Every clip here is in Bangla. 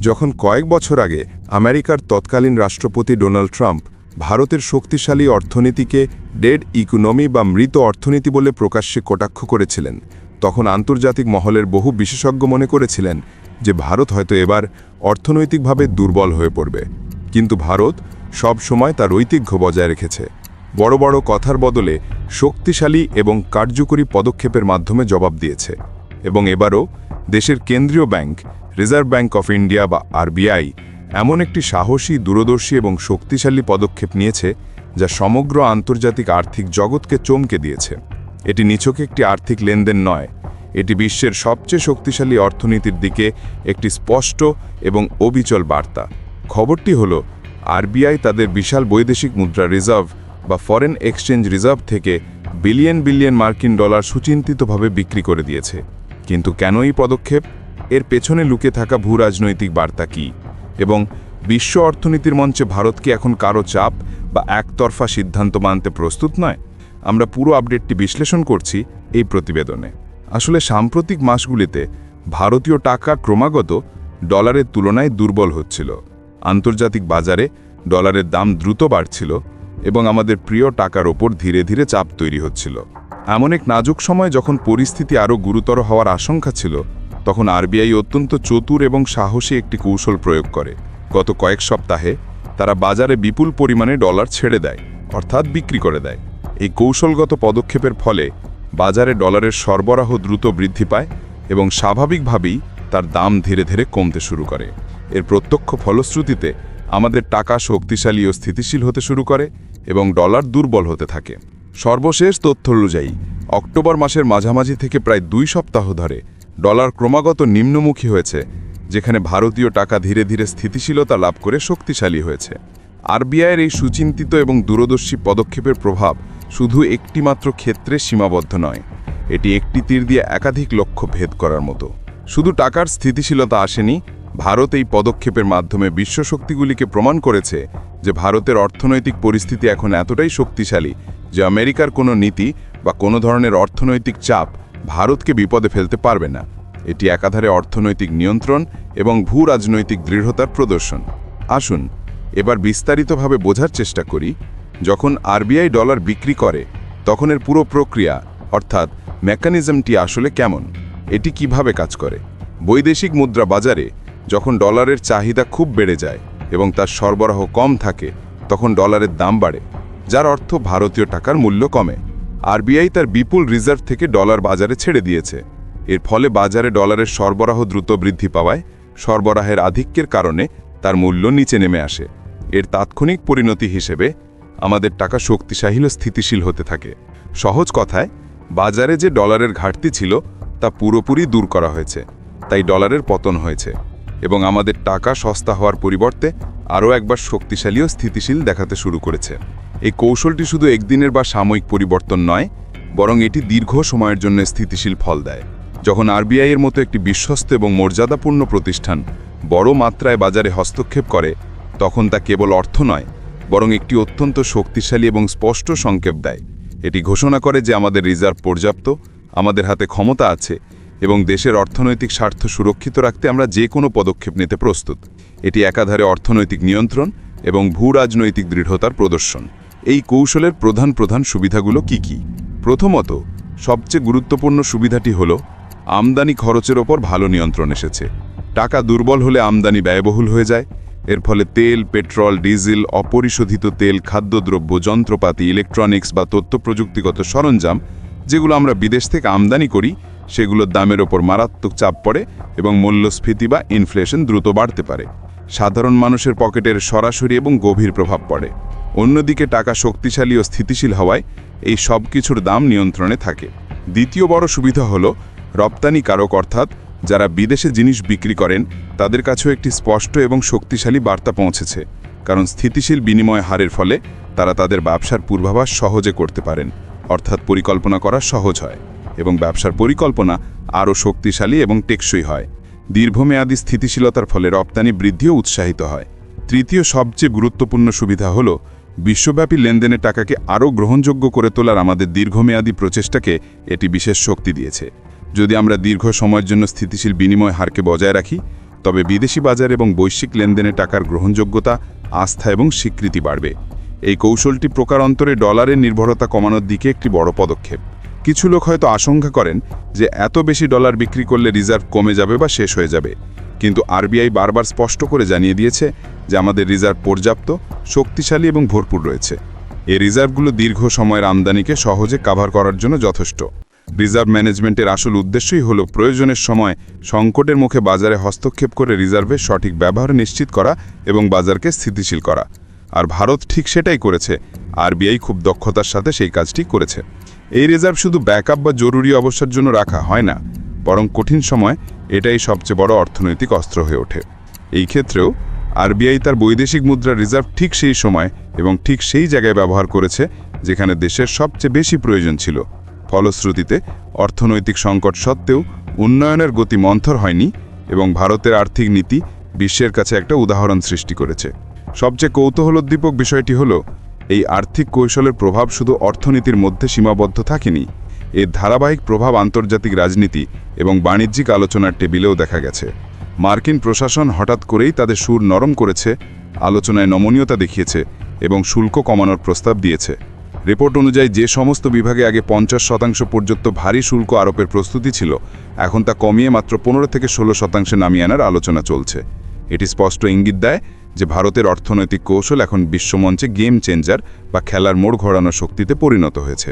যখন কয়েক বছর আগে আমেরিকার তৎকালীন রাষ্ট্রপতি ডোনাল্ড ট্রাম্প ভারতের শক্তিশালী অর্থনীতিকে ডেড ইকোনমি বা মৃত অর্থনীতি বলে প্রকাশ্যে কটাক্ষ করেছিলেন, তখন আন্তর্জাতিক মহলের বহু বিশেষজ্ঞ মনে করেছিলেন যে ভারত হয়তো এবার অর্থনৈতিকভাবে দুর্বল হয়ে পড়বে। কিন্তু ভারত সব সময় তার ঐতিহ্য বজায় রেখেছে। বড় বড় কথার বদলে শক্তিশালী এবং কার্যকরী পদক্ষেপের মাধ্যমে জবাব দিয়েছে এবং এবারও দেশের কেন্দ্রীয় bank reserve bank of India বা আরবিআই এমন একটি সাহসী, দূরদর্শী এবং শক্তিশালী পদক্ষেপ নিয়েছে যা সমগ্র আন্তর্জাতিক আর্থিক জগৎকে চমকে দিয়েছে। এটি নিছক একটি আর্থিক লেনদেন নয়, এটি বিশ্বের সবচেয়ে শক্তিশালী অর্থনীতির দিকে একটি স্পষ্ট এবং অবিচল বার্তা। খবরটি হল আরবিআই তাদের বিশাল বৈদেশিক মুদ্রা রিজার্ভ বা ফরেন এক্সচেঞ্জ রিজার্ভ থেকে বিলিয়ন বিলিয়ন মার্কিন ডলার সুচিন্তিতভাবে বিক্রি করে দিয়েছে। কিন্তু কেন এই পদক্ষেপ? এর পেছনে লুকে থাকা ভূ রাজনৈতিক বার্তা কী? এবং বিশ্ব অর্থনীতির মঞ্চে ভারত কি এখন কারও চাপ বা একতরফা সিদ্ধান্ত মানতে প্রস্তুত নয়? আমরা পুরো আপডেটটি বিশ্লেষণ করছি এই প্রতিবেদনে। আসলে সাম্প্রতিক মাসগুলিতে ভারতীয় টাকা ক্রমাগত ডলারের তুলনায় দুর্বল হচ্ছিল। আন্তর্জাতিক বাজারে ডলারের দাম দ্রুত বাড়ছিল এবং আমাদের প্রিয় টাকার ওপর ধীরে ধীরে চাপ তৈরি হচ্ছিল। এমন এক নাজুক সময় যখন পরিস্থিতি আরও গুরুতর হওয়ার আশঙ্কা ছিল তখন আরবিআই অত্যন্ত চতুর এবং সাহসী একটি কৌশল প্রয়োগ করে। গত কয়েক সপ্তাহে তারা বাজারে বিপুল পরিমাণে ডলার ছেড়ে দেয়, অর্থাৎ বিক্রি করে দেয়। এই কৌশলগত পদক্ষেপের ফলে বাজারে ডলারের সরবরাহ দ্রুত বৃদ্ধি পায় এবং স্বাভাবিকভাবেই তার দাম ধীরে ধীরে কমতে শুরু করে। এর প্রত্যক্ষ ফলশ্রুতিতে আমাদের টাকা শক্তিশালী ও স্থিতিশীল হতে শুরু করে এবং ডলার দুর্বল হতে থাকে। সর্বশেষ তথ্য অনুযায়ী, অক্টোবর মাসের মাঝামাঝি থেকে প্রায় দুই সপ্তাহ ধরে ডলার ক্রমাগত নিম্নমুখী হয়েছে, যেখানে ভারতীয় টাকা ধীরে ধীরে স্থিতিশীলতা লাভ করে শক্তিশালী হয়েছে। আরবিআইয়ের এই সুচিন্তিত এবং দূরদর্শী পদক্ষেপের প্রভাব শুধু একটিমাত্র ক্ষেত্রে সীমাবদ্ধ নয়, এটি একটি তীর দিয়ে একাধিক লক্ষ্য ভেদ করার মতো। শুধু টাকার স্থিতিশীলতা আসেনি, ভারত এই পদক্ষেপের মাধ্যমে বিশ্ব শক্তিগুলিকে প্রমাণ করেছে যে ভারতের অর্থনৈতিক পরিস্থিতি এখন এতটাই শক্তিশালী যে আমেরিকার কোনো নীতি বা কোনো ধরনের অর্থনৈতিক চাপ ভারতকে বিপদে ফেলতে পারবে না। এটি একাধারে অর্থনৈতিক নিয়ন্ত্রণ এবং ভূ রাজনৈতিক দৃঢ়তার প্রদর্শন। আসুন, এবার বিস্তারিতভাবে বোঝার চেষ্টা করি, যখন আরবিআই ডলার বিক্রি করে তখন এর পুরো প্রক্রিয়া, অর্থাৎ মেকানিজমটি আসলে কেমন, এটি কীভাবে কাজ করে। বৈদেশিক মুদ্রা বাজারে, যখন ডলারের চাহিদা খুব বেড়ে যায় এবং তার সরবরাহ কম থাকে, তখন ডলারের দাম বাড়ে, যার অর্থ ভারতীয় টাকার মূল্য কমে। আরবিআই তার বিপুল রিজার্ভ থেকে ডলার বাজারে ছেড়ে দিয়েছে। এর ফলে বাজারে ডলারের সরবরাহ দ্রুত বৃদ্ধি পাওয়ায় সরবরাহের আধিক্যের কারণে তার মূল্য নিচে নেমে আসে। এর তাৎক্ষণিক পরিণতি হিসেবে আমাদের টাকা শক্তিশালী স্থিতিশীল হতে থাকে। সহজ কথায়, বাজারে যে ডলারের ঘাটতি ছিল তা পুরোপুরি দূর করা হয়েছে, তাই ডলারের পতন হয়েছে এবং আমাদের টাকা সস্তা হওয়ার পরিবর্তে আরও একবার শক্তিশালী ও স্থিতিশীল দেখাতে শুরু করেছে। এই কৌশলটি শুধু একদিনের বা সাময়িক পরিবর্তন নয়, বরং এটি দীর্ঘ সময়ের জন্য স্থিতিশীল ফল দেয়। যখন আরবিআইয়ের মতো একটি বিশ্বস্ত এবং মর্যাদাপূর্ণ প্রতিষ্ঠান বড় মাত্রায় বাজারে হস্তক্ষেপ করে, তখন তা কেবল অর্থ নয়, বরং একটি অত্যন্ত শক্তিশালী এবং স্পষ্ট সংকেত দেয়। এটি ঘোষণা করে যে আমাদের রিজার্ভ পর্যাপ্ত, আমাদের হাতে ক্ষমতা আছে এবং দেশের অর্থনৈতিক স্বার্থ সুরক্ষিত রাখতে আমরা যে কোনো পদক্ষেপ নিতে প্রস্তুত। এটি একাধারে অর্থনৈতিক নিয়ন্ত্রণ এবং ভূ রাজনৈতিক দৃঢ়তার প্রদর্শন। এই কৌশলের প্রধান প্রধান সুবিধাগুলো কি কি? প্রথমত, সবচেয়ে গুরুত্বপূর্ণ সুবিধাটি হল, আমদানি খরচের ওপর ভালো নিয়ন্ত্রণ এসেছে। টাকা দুর্বল হলে আমদানি ব্যয়বহুল হয়ে যায়। এর ফলে তেল, পেট্রোল, ডিজেল, অপরিশোধিত তেল, খাদ্যদ্রব্য, যন্ত্রপাতি, ইলেকট্রনিক্স বা তথ্য প্রযুক্তিগত সরঞ্জাম, যেগুলো আমরা বিদেশ থেকে আমদানি করি, সেগুলোর দামের ওপর মারাত্মক চাপ পড়ে এবং মূল্যস্ফীতি বা ইনফ্লেশন দ্রুত বাড়তে পারে। সাধারণ মানুষের পকেটের সরাসরি এবং গভীর প্রভাব পড়ে। অন্যদিকে টাকা শক্তিশালী ও স্থিতিশীল হওয়ায় এই সব কিছুর দাম নিয়ন্ত্রণে থাকে। দ্বিতীয় বড় সুবিধা হল রপ্তানিকারক অর্থাৎ যারা বিদেশে জিনিস বিক্রি করেন, তাদের কাছেও একটি স্পষ্ট এবং শক্তিশালী বার্তা পৌঁছেছে। কারণ স্থিতিশীল বিনিময় হারের ফলে তারা তাদের ব্যবসার পূর্বাভাস সহজে করতে পারেন, অর্থাৎ পরিকল্পনা করা সহজ হয় এবং ব্যবসার পরিকল্পনা আরও শক্তিশালী এবং টেকসই হয়। দীর্ঘমেয়াদী স্থিতিশীলতার ফলে রপ্তানি বৃদ্ধিও উৎসাহিত হয়। তৃতীয় সবচেয়ে গুরুত্বপূর্ণ সুবিধা হল বিশ্বব্যাপী লেনদেনের টাকাকে আরও গ্রহণযোগ্য করে তোলার আমাদের দীর্ঘমেয়াদী প্রচেষ্টাকে এটি বিশেষ শক্তি দিয়েছে। যদি আমরা দীর্ঘ সময়ের জন্য স্থিতিশীল বিনিময় হারকে বজায় রাখি, তবে বিদেশি বাজার এবং বৈশ্বিক লেনদেনে টাকার গ্রহণযোগ্যতা, আস্থা এবং স্বীকৃতি বাড়বে। এই কৌশলটি প্রকারান্তরে ডলারের নির্ভরতা কমানোর দিকে একটি বড় পদক্ষেপ। কিছু লোক হয়তো আশঙ্কা করেন যে এত বেশি ডলার বিক্রি করলে রিজার্ভ কমে যাবে বা শেষ হয়ে যাবে। কিন্তু আরবিআই বারবার স্পষ্ট করে জানিয়ে দিয়েছে যে আমাদের রিজার্ভ পর্যাপ্ত, শক্তিশালী এবং ভরপুর রয়েছে। এই রিজার্ভগুলো দীর্ঘ সময়ের আমদানিকে সহজে কাভার করার জন্য যথেষ্ট। রিজার্ভ ম্যানেজমেন্টের আসল উদ্দেশ্যই হল প্রয়োজনের সময় সংকটের মুখে বাজারে হস্তক্ষেপ করে রিজার্ভের সঠিক ব্যবহার নিশ্চিত করা এবং বাজারকে স্থিতিশীল করা। আর ভারত ঠিক সেটাই করেছে। আরবিআই খুব দক্ষতার সাথে সেই কাজটি করেছে। এই রিজার্ভ শুধু ব্যাকআপ বা জরুরি অবস্থার জন্য রাখা হয় না, বরং কঠিন সময় এটাই সবচেয়ে বড় অর্থনৈতিক অস্ত্র হয়ে ওঠে। এই ক্ষেত্রেও আরবিআই তার বৈদেশিক মুদ্রা রিজার্ভ ঠিক সেই সময় এবং ঠিক সেই জায়গায় ব্যবহার করেছে, যেখানে দেশের সবচেয়ে বেশি প্রয়োজন ছিল। ফলশ্রুতিতে, অর্থনৈতিক সংকট সত্ত্বেও উন্নয়নের গতি মন্থর হয়নি এবং ভারতের আর্থিক নীতি বিশ্বের কাছে একটা উদাহরণ সৃষ্টি করেছে। সবচেয়ে কৌতূহলোদ্দীপক বিষয়টি হল, এই আর্থিক কৌশলের প্রভাব শুধু অর্থনীতির মধ্যে সীমাবদ্ধ থাকেনি, এর ধারাবাহিক প্রভাব আন্তর্জাতিক রাজনীতি এবং বাণিজ্যিক আলোচনার টেবিলেও দেখা গেছে। মার্কিন প্রশাসন হঠাৎ করেই তাদের সুর নরম করেছে, আলোচনায় নমনীয়তা দেখিয়েছে এবং শুল্ক কমানোর প্রস্তাব দিয়েছে। রিপোর্ট অনুযায়ী যে সমস্ত বিভাগে আগে পঞ্চাশ শতাংশ পর্যন্ত ভারী শুল্ক আরোপের প্রস্তুতি ছিল, এখন তা কমিয়ে মাত্র পনেরো থেকে ষোলো শতাংশে নামিয়ে আনার আলোচনা চলছে। এটি স্পষ্ট ইঙ্গিত দেয় যে ভারতের অর্থনৈতিক কৌশল এখন বিশ্বমঞ্চে গেম চেঞ্জার বা খেলার মোড় ঘোরানোর শক্তিতে পরিণত হয়েছে।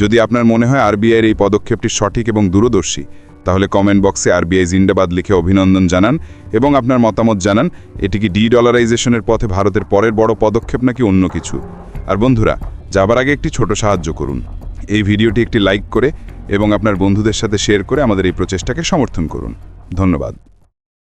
যদি আপনার মনে হয় আরবিআইয়ের এই পদক্ষেপটি সঠিক এবং দূরদর্শী তাহলে কমেন্ট বক্সে আরবিআই জিন্দাবাদ লিখে অভিনন্দন জানান এবং আপনার মতামত জানান। এটি কি ডিডলারাইজেশনের পথে ভারতের পরের বড় পদক্ষেপ নাকি অন্য কিছু? আর বন্ধুরা, যাবার আগে একটি ছোট সাহায্য করুন। এই ভিডিওটি একটি লাইক করে এবং আপনার বন্ধুদের সাথে শেয়ার করে আমাদের এই প্রচেষ্টাকে সমর্থন করুন। ধন্যবাদ।